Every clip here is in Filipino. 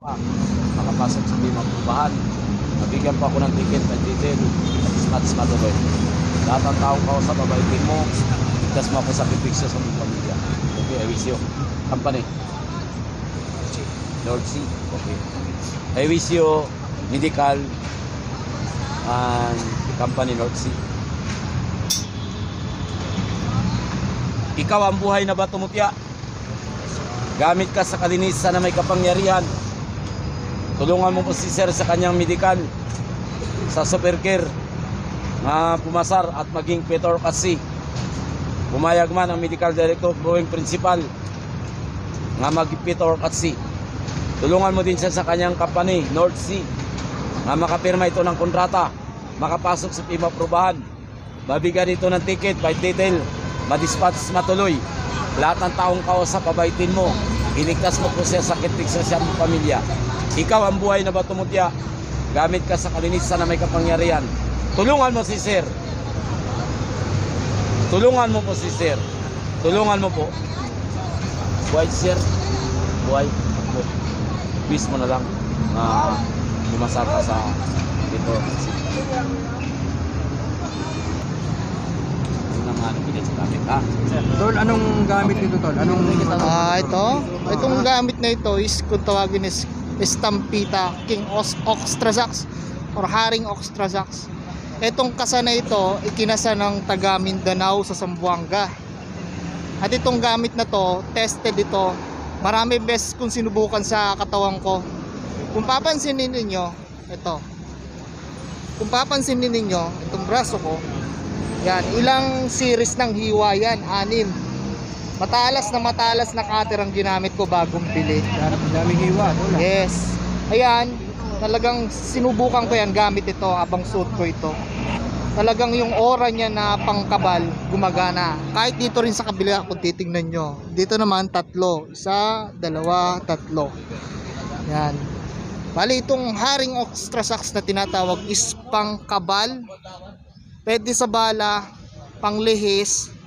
pa. Makapasok sa Bima Pubahan. Nabigyan pa ako ng ticket at detail. At smats matuloy. Lahat ng taong kao sa babaitin mo, itas mo ako sa pipikso sa mga pamilya. Okay, I wish you. Company. Lord C. Okay. I wish you medical and company Lord C. Ikaw ang buhay na bato mutya. Gamit ka sa kalinisan na may kapangyarihan. Tulungan mo po si Sir sa kanyang medical sa super care na pumasar at maging Peter kasi pumayag man ang medical director growing principal nga mag Peter kasi. Tulungan mo din siya sa kanyang company North Sea nga makapirma ito ng kontrata makapasok sa PIMA probahan mabigyan ito ng ticket by detail madispatch matuloy. Lahat ng taong kausap pabaitin mo. Iligtas mo po siya sa sakit sa siyang pamilya ikaw ang buhay na batumutya gamit ka sa kalinisan na may kapangyarihan. Tulungan mo si sir. Tulungan mo po si sir. Tulungan mo po. Buhay sir. Buhay po wish mo na lang na bumasa ka sa dito? Tol, anong gamit nito, Tol? Anong... Ah, ito. Itong gamit na ito is kung tawagin is Stampita King Os Oxtrazax or Haring Oxtrazax. Itong kasa na ito, ikinasa ng taga Mindanao sa Zamboanga. At itong gamit na to, tested ito. Marami beses kung sinubukan sa katawan ko. Kung papansinin ninyo, ito. Kung papansinin ninyo, itong braso ko, yan, ilang series ng hiwa yan, anim. Matalas na matalas na cutter ang ginamit ko bagong bili. Dam- Daming hiwa. Yes. Ayan, talagang sinubukan ko yan gamit ito habang suot ko ito. Talagang yung aura niya na pangkabal gumagana. Kahit dito rin sa kabila kung titingnan nyo. Dito naman tatlo. Isa, dalawa, tatlo. Yan. Bali itong haring ostrasax na tinatawag is pangkabal. Pwede sa bala, panglihis,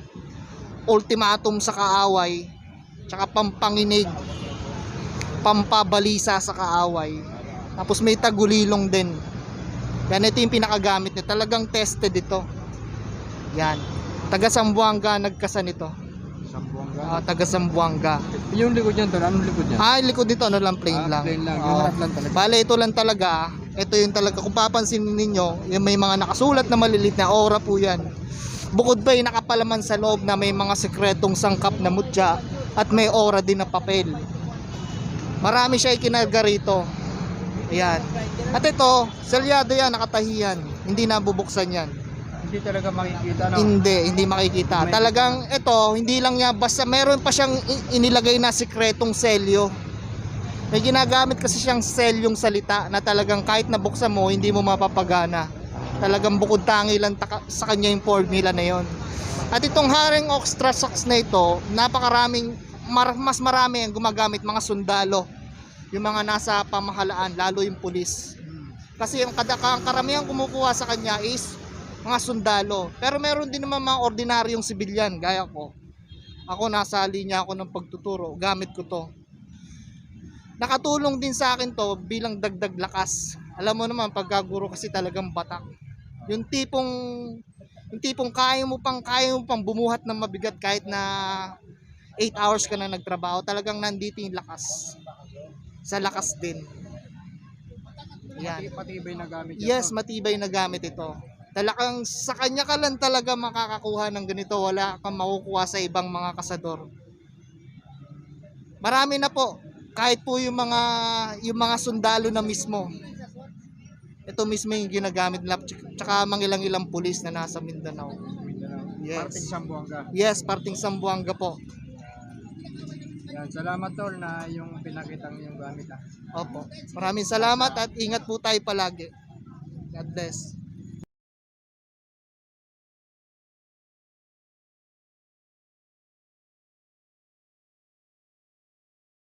ultimatum sa kaaway, tsaka pampanginig, pampabalisa sa kaaway. Tapos may tagulilong din. Yan ito yung pinakagamit niya. Talagang tested ito. Yan. Taga Sambuanga nagkasan ito. Sambuanga. Ah, taga Sambuanga. Yung likod niyan, Tol. Anong likod niyan? Ah, likod dito ano lang plain Ah, lang. plain lang. Harap lang talaga. Bale, ito lang talaga. ah. Ito yung talaga. Kung papansin ninyo, yung may mga nakasulat na malilit na aura po yan. Bukod ba yung nakapalaman sa loob na may mga sekretong sangkap na mutya at may aura din na papel. Marami siya ikinarga rito. Ayan. At ito, selyado yan, nakatahiyan. Hindi nabubuksan yan. Hindi talaga makikita, no? Hindi, hindi makikita. Talagang ito, hindi lang niya basta meron pa siyang inilagay na sikretong selyo. May ginagamit kasi siyang selyong salita na talagang kahit nabuksan mo, hindi mo mapapagana. Talagang bukod tangi lang sa kanya yung formula na yon. At itong haring extra socks na ito, napakaraming mar- mas marami ang gumagamit mga sundalo. Yung mga nasa pamahalaan, lalo yung pulis. Kasi yung kada ang karamihan kumukuha sa kanya is mga sundalo. Pero meron din naman mga ordinaryong sibilyan gaya ko. Ako nasa linya ako ng pagtuturo, gamit ko to. Nakatulong din sa akin to bilang dagdag lakas. Alam mo naman pagkaguro kasi talagang batak. Yung tipong yung tipong kaya mo pang kaya mo pang bumuhat ng mabigat kahit na 8 hours ka na nagtrabaho, talagang nandito yung lakas. Sa lakas din. Yan. Pati, patibay na gamit yan, Yes, matibay na gamit ito. Talagang sa kanya ka lang talaga makakakuha ng ganito. Wala kang makukuha sa ibang mga kasador. Marami na po. Kahit po yung mga yung mga sundalo na mismo. Ito mismo yung ginagamit nila. Tsaka mangilang-ilang pulis na nasa Mindanao. Mindanao. Yes. Parting Sambuanga. Yes, parting Sambuanga po. Yan, salamat, Tol, na yung pinakita yung gamit, ah. Opo. Maraming salamat at ingat po tayo palagi. God bless.